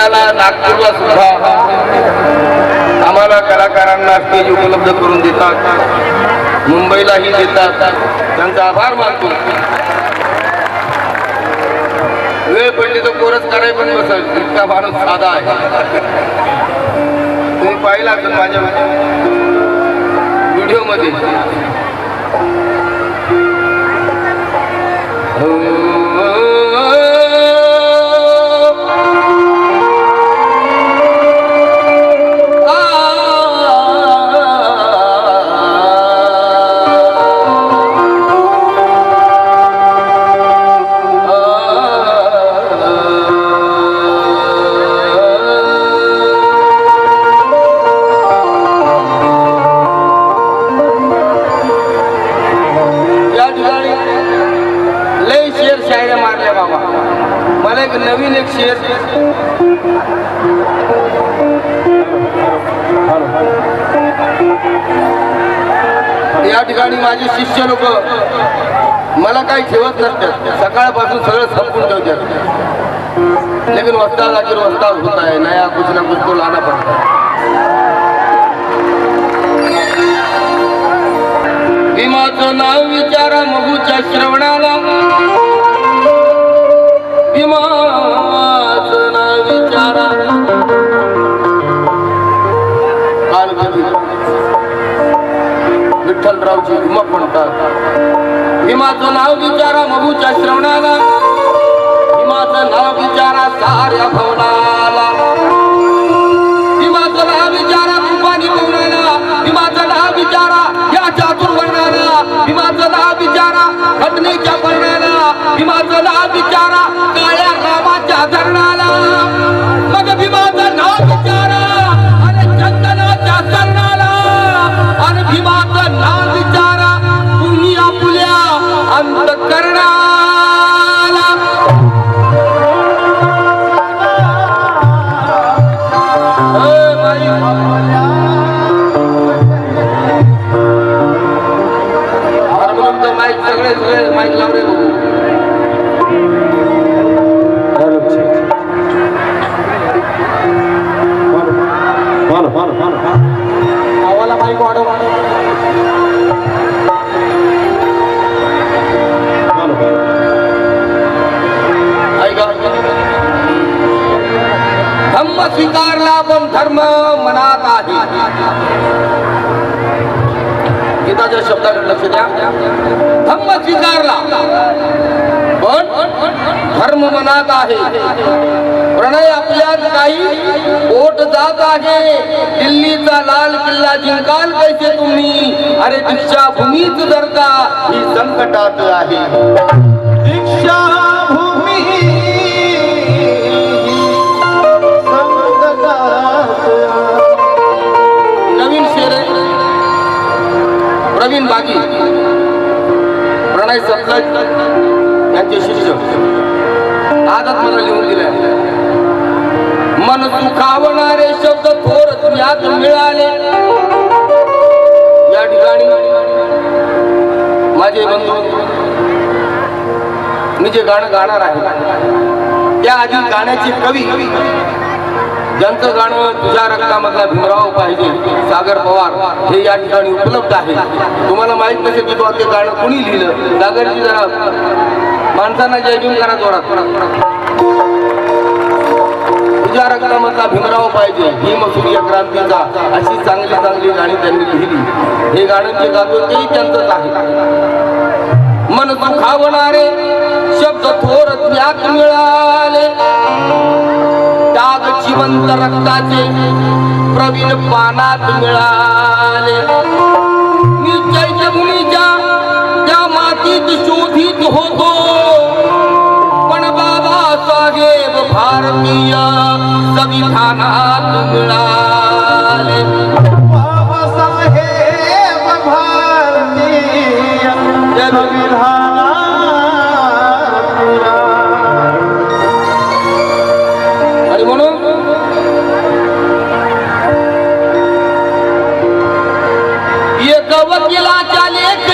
दसऱ्याला नागपूरला सुद्धा आम्हाला कलाकारांना स्टेज उपलब्ध करून देतात. मुंबईलाही देतात. त्यांचा आभार मानतो. वेळ पडली तर कोरस कराय पण बसल. इतका माणूस साधा आहे. तुम्ही पाहिला असेल माझ्या व्हिडिओमध्ये शायऱ्या मारल्या बाबा. मला एक नवीन एक शेर. या ठिकाणी माझे शिष्य लोक मला काही ठेवत नसतात. सकाळपासून सगळं संपून ठेवतात. लेकिन वस्ता जागीर वस्ता होता है नया कुछ ना कुछ तो लाना पड़ता. विमाचं नाव विचारा मगूच्या श्रवणाला. भीमाचं नाव विचारा. काल विठ्ठलरावची हिमक म्हणतात भीमाचं नाव विचारा मगूच्या श्रवणाला. भीमाचं नाव विचारा साऱ्या भवनाला. भीमाचं नाव विचारा तुपानी पवनाला भीमाचं नाव विचारा या चातुर्वर्णाला भीमाचं नाव विचारा घटनेच्या वर्णाला. भीमाचं नाव विचारा अंतकरणाला गीताच्या शब्दाकडे लक्ष द्या. धम्म स्वीकारला. पण धर्म मनात आहे. प्रणय आपल्यात काही ओट जात आहे. दिल्लीचा लाल किल्ला जिंकाल कैसे तुम्ही? अरे दीक्षा भूमीच जर का ही संकटात आहे. दीक्षा बागी प्रणय सतलज यांचे शिष्य आजच मला लिहून दिले मन सुखावणारे शब्द थोर ज्ञात मिळाले. या ठिकाणी माझे बंधू मी जे गाणं गाणार आहे त्या आधी गाण्याची कवी ज्यांचं गाणं तुझ्या रक्तामधला भीमराव पाहिजे. सागर पवार हे या ठिकाणी उपलब्ध आहे. तुम्हाला माहीत नसेल की तो ते गाणं कुणी लिहिलं? सागरजी जरा माणसांना जय भीम करा जोरात. तुझ्या रक्तामधला भीमराव पाहिजे. भीम सूर्य क्रांतीचा अशी चांगली चांगली गाणी त्यांनी लिहिली. हे गाणं जे गातो तेही त्यांचंच आहे. मन दुखावणारे शब्द थोर त्याग मिळाले. डाग रक्ताचे प्रवीण पानात मिळाले. मी चैत्यभूमीच्या त्या मातीत शोधित होतो. पण बाबा बाबासाहेब भारतीय संविधानात मिळाले. भारतीय जय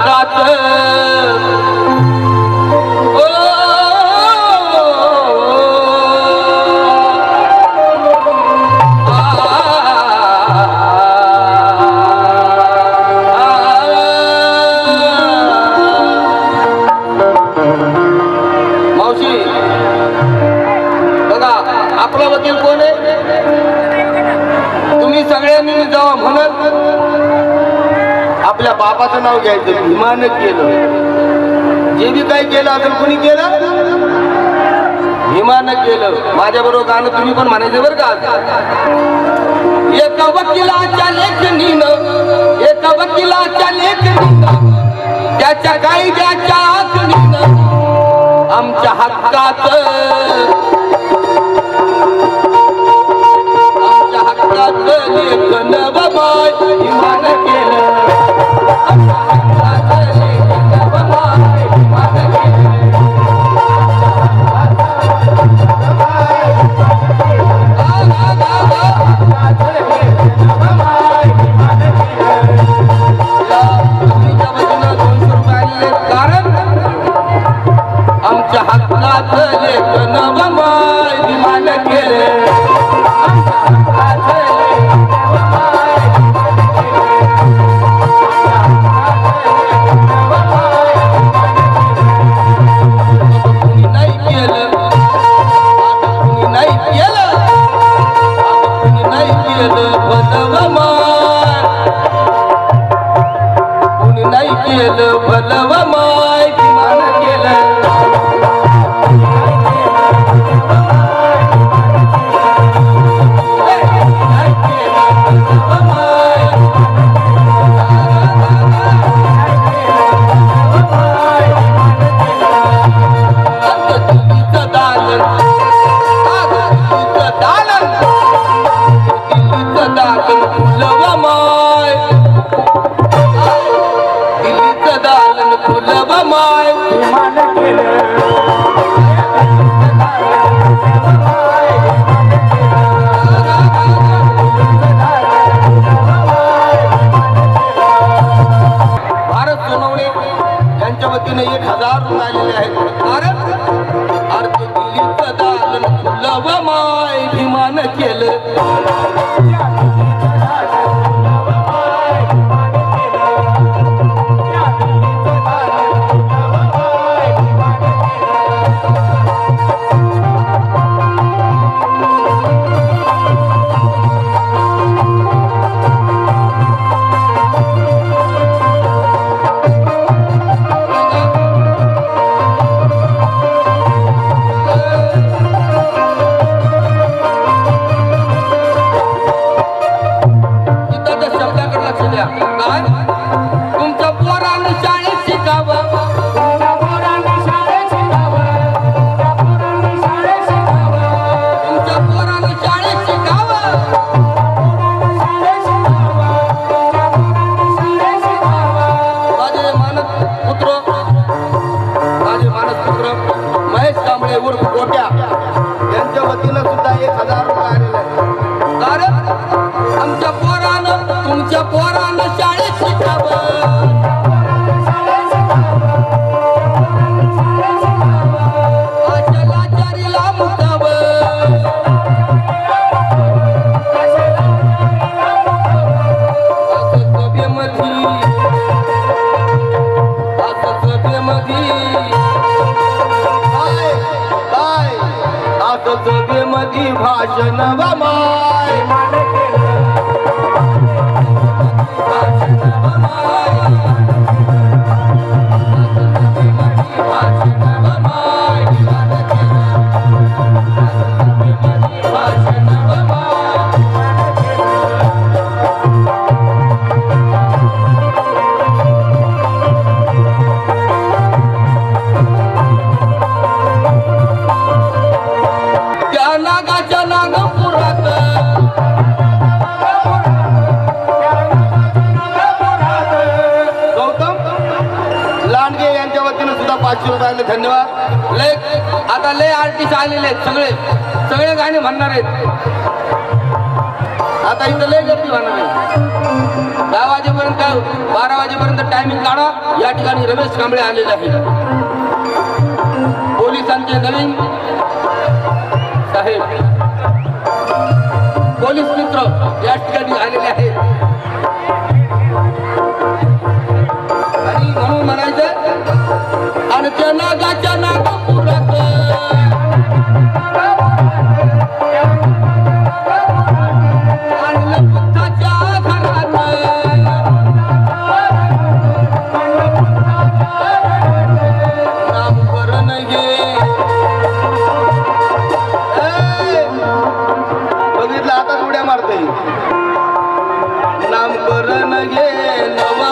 हातात मावशी बघा आपला वकील कोण आहे? तुम्ही सगळ्यांनी जावा म्हणत आपल्या बापाचं नाव घ्यायचं भीमानं केलं. जे बी काही केलं असेल कुणी केलं? भीमानं केलं. माझ्या बरोबर गाणं तुम्ही पण म्हणायचं बरं का? एका वकिलाच्या लेखनीनं एका वकिलाच्या लेखनीनं त्याच्या कायद्याच्या आखणीनं आमच्या हक्काचं लेखन बाबा आमच्या हाताचं लेखन माय के केले. पाचशे रुपयांना धन्यवाद. लय आता लय आर्टिस्ट आलेले आहेत सगळे. सगळे गाणे म्हणणार आहेत. आता इथं लय गर्दी म्हणणार आहे. दहा वाजेपर्यंत बारा वाजेपर्यंत टायमिंग काढा. या ठिकाणी रमेश कांबळे आलेले आहेत. पोलिसांचे नवीन साहेब. पोलीस मित्र या ठिकाणी आलेले आहेत. नामकरण घे नवमा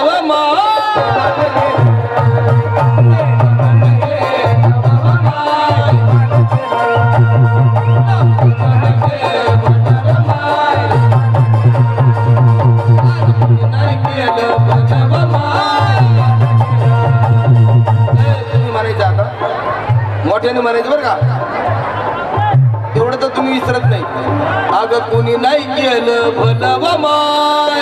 तुम्ही म्हणायचं आता मोठ्याने म्हणायचं बरं का? एवढं तर तुम्ही विसरत नाही. अगं कोणी नाही केलं भलं व माय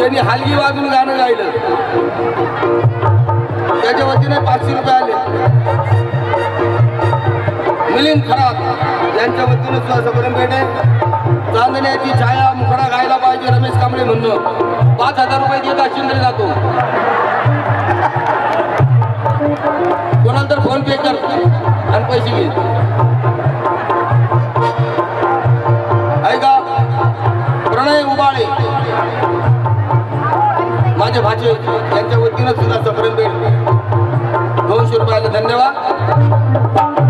त्यांनी हलगी वाजून गाणं गायलं. त्याच्या वतीने पाचशे रुपये आले. मिलिंद खरात यांच्या वतीने सुद्धा सबरम चांदण्याची छाया मुखडा गायला पाहिजे रमेश कांबळे म्हणणं. पाच हजार रुपये देत अशिंद्रे जातो. कोणाला तर फोन पे कर आणि पैसे घे. ऐका प्रणय उबाळे. माझे भाचे यांच्या वतीनं सुद्धा सफरन भेट दोनशे रुपयाला धन्यवाद.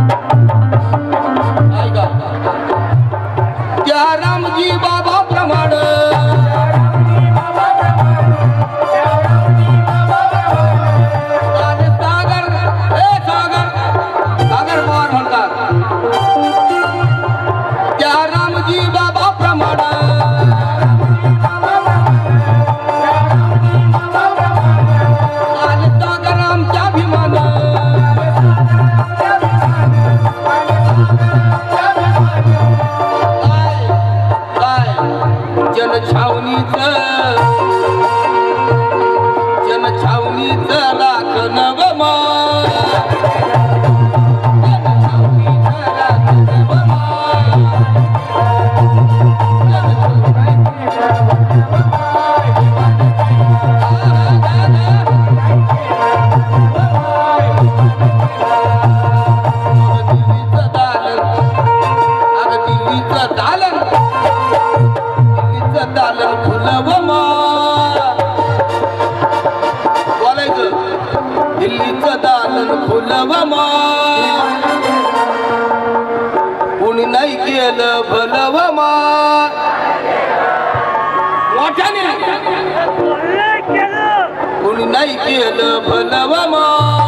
केलं